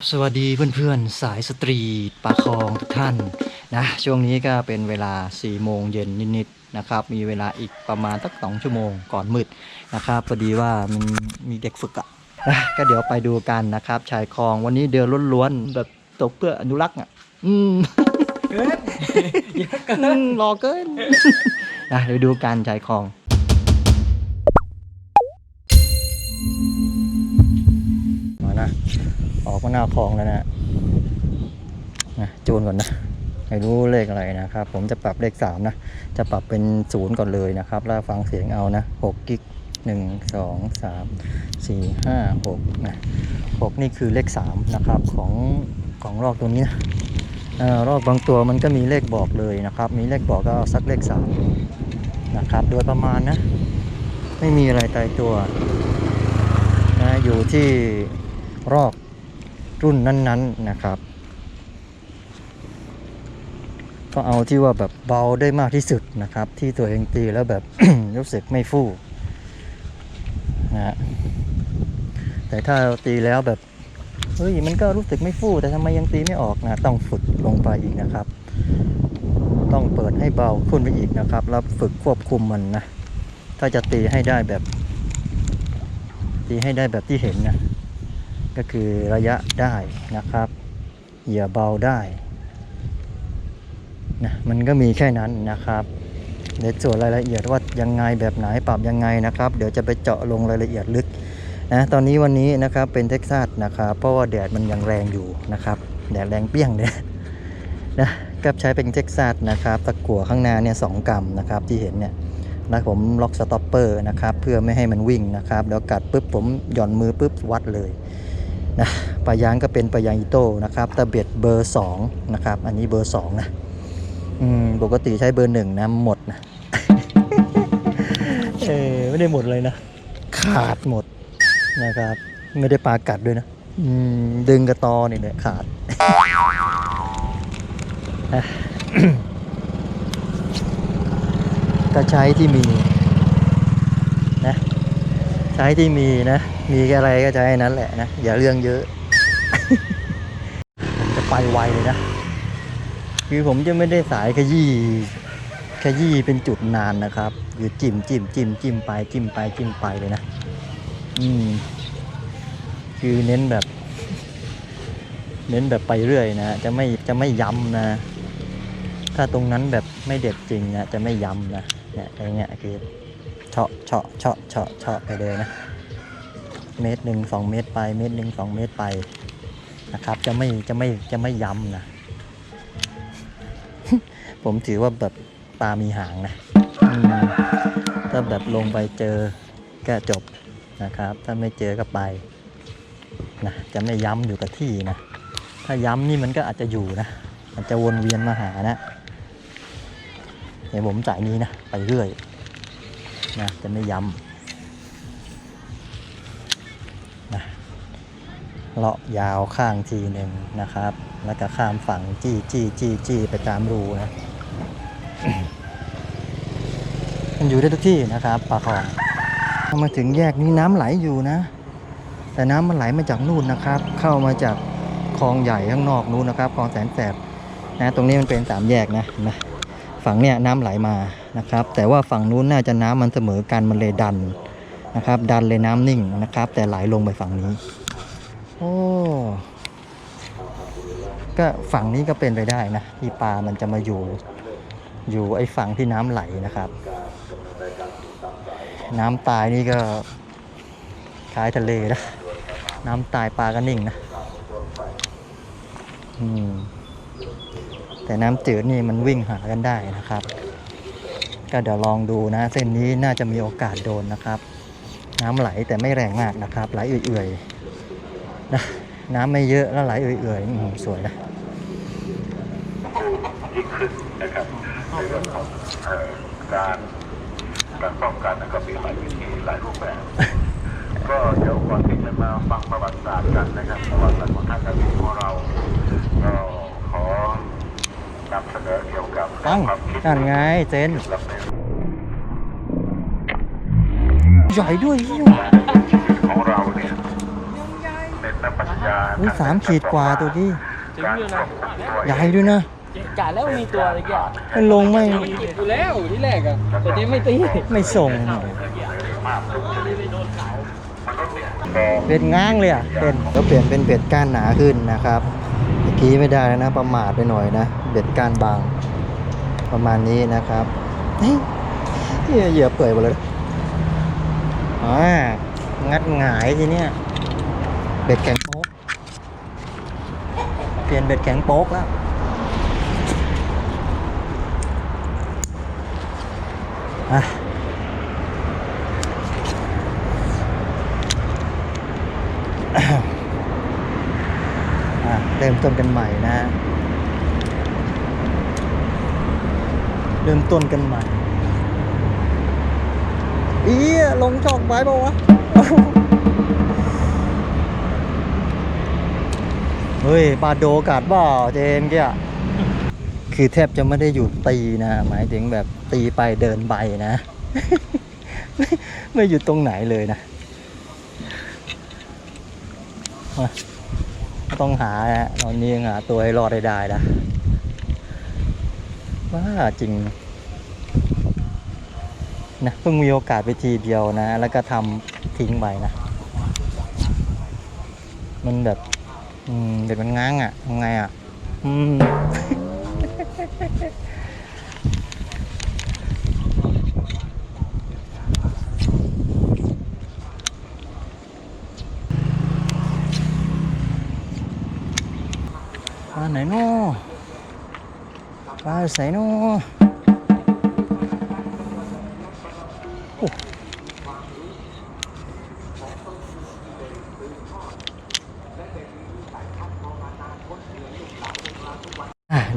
สวัสดีเพื่อนๆ สายสตรีทปลาคลองทุกท่านนะช่วงนี้ก็เป็นเวลา 4 โมงเย็นนิดๆนะครับ มีเวลาอีกประมาณสักสองชั่วโมงก่อนมืดนะครับพอดีว่ามันมีเด็กฝึกอะนะก็เดี๋ยวไปดูกันนะครับ ชายคลองวันนี้เดือนล้วนๆ แบบตกเพื่ออนุรักษ์อะ อืมเกินเยอะเกิอืนมรอเกินนะเดี๋ยวดูการชายคลอง ออกมาหน้าคลองแล้วนะนะจูนก่อนนะไม่รู้เลขอะไรนะครับ ผมจะปรับเลขสามนะ จะปรับเป็นศูนย์ก่อนเลยนะครับ แล้วฟังเสียงเอานะหกกิกหนึ่งสองสามสี่ห้าหกนะหกนี่คือเลขสามนะครับของของรอกตัวนี้นะรอกบางตัวมันก็มีเลขบอกเลยนะครับ มีเลขบอกก็เอาสักเลขสามนะครับ โดยประมาณนะ ไม่มีอะไรตายตัวนะอยู่ที่รอก รุ่นนั้นๆนะครับ ก็เอาที่ว่าแบบเบาได้มากที่สุดนะครับ ที่ตัวเองตีแล้วแบบ รู้สึกไม่ฟู่นะฮะแต่ถ้าเราตีแล้วแบบเฮ้ยมันก็รู้สึกไม่ฟู่แต่ทำไมยังตีไม่ออกนะต้องฝึกลงไปอีกนะครับ ต้องเปิดให้เบาขึ้นไปอีกนะครับ แล้วฝึกควบคุมมันนะถ้าจะตีให้ได้แบบ ตีให้ได้แบบที่เห็นนะ ก็คือระยะได้นะครับเหยียบเบาได้นะมันก็มีแค่นั้นนะครับเดี๋ยวส่วนรายละเอียดว่ายังไงแบบไหนปรับยังไงนะครับ เดี๋ยวจะไปเจาะลงรายละเอียดลึกนะตอนนี้วันนี้นะครับเป็นเท็กซัสนะครับเพราะว่าแดดมันยังแรงอยู่นะครับแดดแรงเปี้ยงเลยนะก็ใช้เป็นเท็กซัสนะครับตะกั่วข้างหน้าเนี่ยสองกรัมนะครับที่เห็นเนี่ยแล้วผมล็อกสต็อปเปอร์นะครับเพื่อไม่ให้มันวิ่งนะครับแล้วกัดปุ๊บผมหย่อนมือปุ๊บวัดเลย นะปลายางก็เป็นปลายางอิโต้นะครับตะเบ็ดเบอร์2นะครับอันนี้เบอร์2นะอืมปกติใช้เบอร์หนึ่งนะหมดนะเออไม่ได้หมดเลยนะ ขาดหมดนะครับ ไม่ได้ปลากัดด้วยนะอืมดึงกระตอนี่เนี่ยขาดนะก็ใช้ที่มีนะ ใช้ที่มีนะ มีอะไรก็ใช้นนั้นแหละนะ อย่าเรื่องเยอะ ผมจะไปไวเลยนะ คือผมจะไม่ได้สายขยี้ขยี้เป็นจุดนานนะครับคือจิ้มจิ้มจิ้มจิ้มไปจิ้มไปจิ้มไปเลยนะ อืม คือเน้นแบบ เน้นแบบไปเรื่อยนะ จะไม่จะไม่ย้ำนะ ถ้าตรงนั้นแบบไม่เด็ดจริงนะจะไม่ย้ำนะเนี่ยอย่างเงี้ยคือเฉาะเฉาะเฉาะเฉาะเฉาะไปเลยนะ เมตรหนึ่งสองเมตรไป เมตรหนึ่งสองเมตรไปนะครับ จะไม่จะไม่จะไม่ย้ำนะ ผมถือว่าแบบปลามีหางนะถ้าแบบลงไปเจอก็จบนะครับ ถ้าไม่เจอก็ไปนะจะไม่ย้ำอยู่กับที่นะ ถ้าย้ำนี่มันก็อาจจะอยู่นะมันจะวนเวียนมาหานะเดี๋ยวผมสายนี้นะไปเรื่อยนะจะไม่ย้ำ เลาะยาวข้างทีหนึ่งนะครับ แล้วก็ข้ามฝั่งจี้จี้จี้จี้ไปตามรูนะมันอยู่ได้ทุกที่นะครับปลาคลองพอมาถึงแยกนี้น้ำไหลอยู่นะ แต่น้ำมันไหลมาจากนู่นนะครับ เข้ามาจากคลองใหญ่ข้างนอกนู้นนะครับคลองแสนแสบนะตรงนี้มันเป็นสามแยกนะนะฝั่งเนี้ยน้ำไหลมานะครับ แต่ว่าฝั่งนู้นน่าจะน้ำมันเสมอกันมันเลยดันนะครับ ดันเลยน้ำนิ่งนะครับ แต่ไหลลงไปฝั่งนี้ โอ้ก็ฝั่งนี้ก็เป็นไปได้นะที่ปลามันจะมาอยู่ อยู่ไอ้ฝั่งที่น้ำไหลนะครับ น้ำตายนี่ก็คล้ายทะเลนะน้ำตายปลาก็นิ่งนะอืมแต่น้ำจืดนี่มันวิ่งหากันได้นะครับ ก็เดี๋ยวลองดูนะ เส้นนี้น่าจะมีโอกาสโดนนะครับ น้ำไหลแต่ไม่แรงมากนะครับ ไหลเอื่อยๆ นะน้ำไม่เยอะแล้วไหลเอื่อยๆอืมสวยนะยิ่งขึ้นนะครับในเรื่องของเอ่อการการป้องกันนั้นก็มีหลายวิธีหลายรูปแบบ ก็เดี๋ยวก่อนที่จะมาฟังประวัติศาสตร์กันนะครับประวัติศาสตร์ของท่านนบีของเราก็ขอนำเสนอเกี่ยวกับตั้งความคิดนั่นไงเจนลำเนินใหญ่ด้วยเหี้ย ข องเราเนี่ยเป็นนปัญญาอุ้ยสามขีดกว่าตัวนี้ถึงอยู่นะใหญ่ด้วยนะกะแล้วมีตัวอะไรแกมันลงไม่มันเก็บอยู่แล้วที่แรกอะแต่เจ๊ไม่ตีไม่ส่งเบ็ดง้างเลยอะเป็นก็เปลี่ยนเป็นเบ็ดก้านหนาขึ้นนะครับเมื่อกี้ไม่ได้แล้วนะประมาทไปหน่อยนะเบ็ดก้านบาง ประมาณนี้นะครับเฮ้ยเหี้ยเหยื่อเปื่อยหมดเลยอ่างัดหงายทีเนี้ยเบ็ดแข็งโป๊ก เปลี่ยนเบ็ดแข็งโป๊กแล้วอะเริ่มต้นกันใหม่นะ เริ่มต้นกันใหม่อีลงช่องไว้ปะวะ ฮ้ยปลาโดกัดบ่าเจมส์เกี้ยคือแทบจะไม่ได้หยุดตีนะ หมายถึงแบบตีไปเดินไปนะ ไม่ไม่หยุดตรงไหนเลยนะ ต้องหานะตอนนี้ยังหาตัวให้รอดได้ได้นะว่าจริงนะเพิ่งมีโอกาสไปทีเดียวนะ แล้วก็ทำทิ้งไปนะ มันแบบ อืมเด็กมันง้างอะทำไงอะ อืม ปลาไหนเนาะปลาใส่เนาะ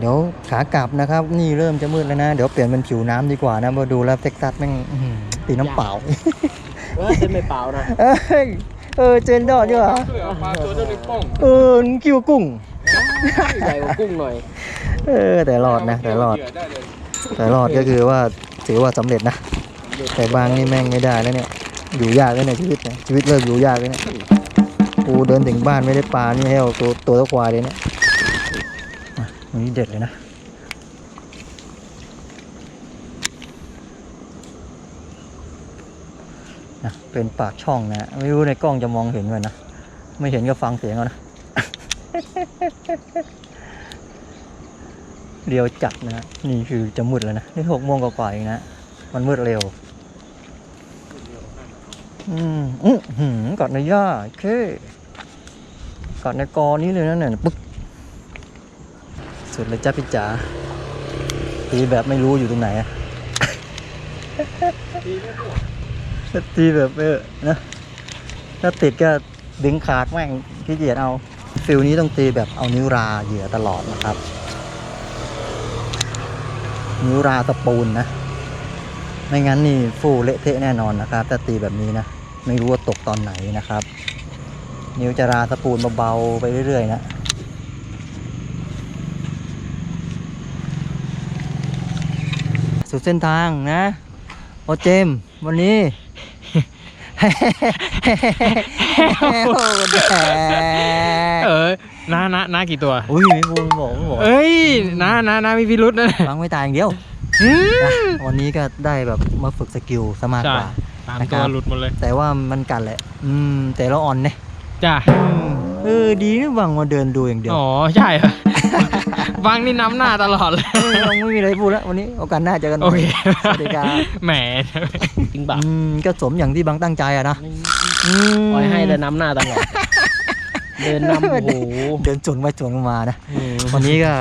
เดี๋ยวขากลับนะครับ นี่เริ่มจะมืดแล้วนะ เดี๋ยวเปลี่ยนเป็นผิวน้ำดีกว่านะมาดูแล้วเท็กซัสแม่งอื้อหือตีน้ำเปล่าเออเจ๊ไม่เปล่านะเอ้ยเออเจนดอดดีกว่าปลาตัวเท่านิ้วโป้งเออคิวกุ้งใหญ่กว่ากุ้งหน่อยเออแต่รอดนะ แต่รอด แต่รอดก็คือว่าถือว่าสำเร็จนะ แต่บางนี่แม่งไม่ได้แล้วเนี่ย อยู่ยากแล้วเนี่ยชีวิตเนี่ยชีวิตเริ่มอยู่ยากแล้วเนี่ยกูเดินถึงบ้านไม่ได้ปลานี่ให้เอาตัวตัวตะควายเลยเนี่ยอะอั นี้เด็ดเลยนะ นะเป็นปากช่องนะ ไม่รู้ในกล้องจะมองเห็นไหมนะ ไม่เห็นก็ฟังเสียงเอานะ เรียวจัดนะ นี่คือจะมืดแล้วนะ นี่หกโมงกว่าๆเองนะ มันมืดเร็ว อืมอื้อหือกอดในหญ้าโอเคกอดในกอนี้เลยนะเนี่ยปึ๊ก สุดเลยจ้าพี่จ๋าตีแบบไม่รู้อยู่ตรงไหนอะตีแบบเออนะถ้าติดก็ดึงขาดแม่งขี้เกียจเอา ฟิลนี้ต้องตีแบบเอานิ้วราเหยื่อตลอดนะครับ นิ้วราตะปูนนะ ไม่งั้นนี่ฟูเละเทะแน่นอนนะครับถ้าตีแบบนี้นะ ไม่รู้ว่าตกตอนไหนนะครับ นิ้วจะราตะปูนเบาๆไปเรื่อยๆนะ สุดเส้นทางนะโอเจมส์วันนี้ โอ้แดกเออน้าน้าน้ากี่ตัว อุ้ยไม่พูดไม่บอกไม่บอกเอ้ยน้าน้าน้ามีพิรุษนะฟังไม่ตายอย่างเดียวอืนะมวันนี้ก็ได้แบบมาฝึกสกิลซะมากใช่กว่า ตามนะครัตัวบหลุดหมดเลย แต่ว่ามันกันแหละ อืม แต่เราอ่อนเนี่ยจ้าอืมเออดีนะบังมาเดินดูอย่างเดียว อ๋อ ใช่เหรอ วางนี่น้ำหน้าตลอดเลยเออเราไม่มีอะไรพูดแล้ววันนี้โอกาสหน้าเจอกันโอเคสวัสดีครับแหมจริงบ่าอืมก็สมอย่างที่บังตั้งใจอะนะอืมปล่อยให้เดินน้ำหน้าตลอดเดินนำโอ้โหเดินจนไปจนมานะวันนี้ก็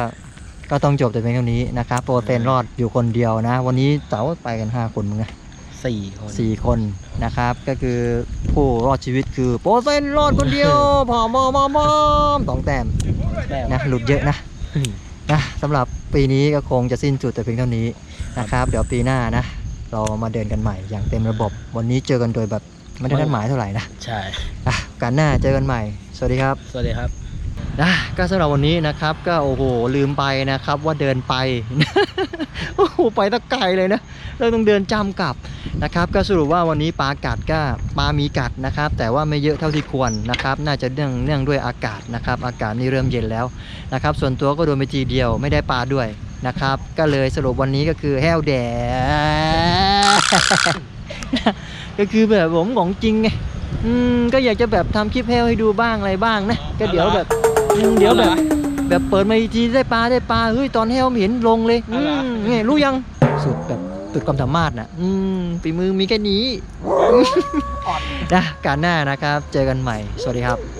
ก็ต้องจบแต่เพียงเท่านี้นะครับโปรเตนรอดอยู่คนเดียวนะ วันนี้เต๋าไปกัน 5 คนมึงนะสี่คนสี่คนนะครับ ก็คือผู้รอดชีวิตคือโปรเตนรอดคนเดียวพอมอมอมอมสองแต้มนะหลุดเยอะนะ นะสำหรับปีนี้ก็คงจะสิ้นสุดแต่เพียงเท่านี้นะครับ เดี๋ยวปีหน้านะ เรามาเดินกันใหม่อย่างเต็มระบบ วันนี้เจอกันโดยแบบไม่ได้นัดหมายเท่าไหร่นะใช่อะกันหน้าเจอกันใหม่ สวัสดีครับ สวัสดีครับนะก็สำหรับวันนี้นะครับก็โอ้โหลืมไปนะครับว่าเดินไป โอ้โหไปตะไกลเลยนะเราต้องเดินจำกลับนะครับ ก็สรุปว่าวันนี้ปลากัดก็ปลามีกัดนะครับ แต่ว่าไม่เยอะเท่าที่ควรนะครับ น่าจะเนื่องเนื่องด้วยอากาศนะครับ อากาศนี่เริ่มเย็นแล้วนะครับ ส่วนตัวก็โดนไปทีเดียวไม่ได้ปลาด้วยนะครับ ก็เลยสรุปวันนี้ก็คือแห้วแดดก็คือแบบผมของจริงไงอืมก็อยากจะแบบทำคลิปแห้วให้ดูบ้างอะไรบ้างนะก็เดี๋ยวแบบอืมเดี๋ยวแบบ แบบเปิดมาอีกทีได้ปลาได้ปลาเฮ้ยตอนแห้วไม่เห็นลงเลยอืมไงรู้ยังสุดแบบสุดความสามารถนะอืมฝีมือมีแค่นี้นะการหน้านะครับ เจอกันใหม่ สวัสดีครับ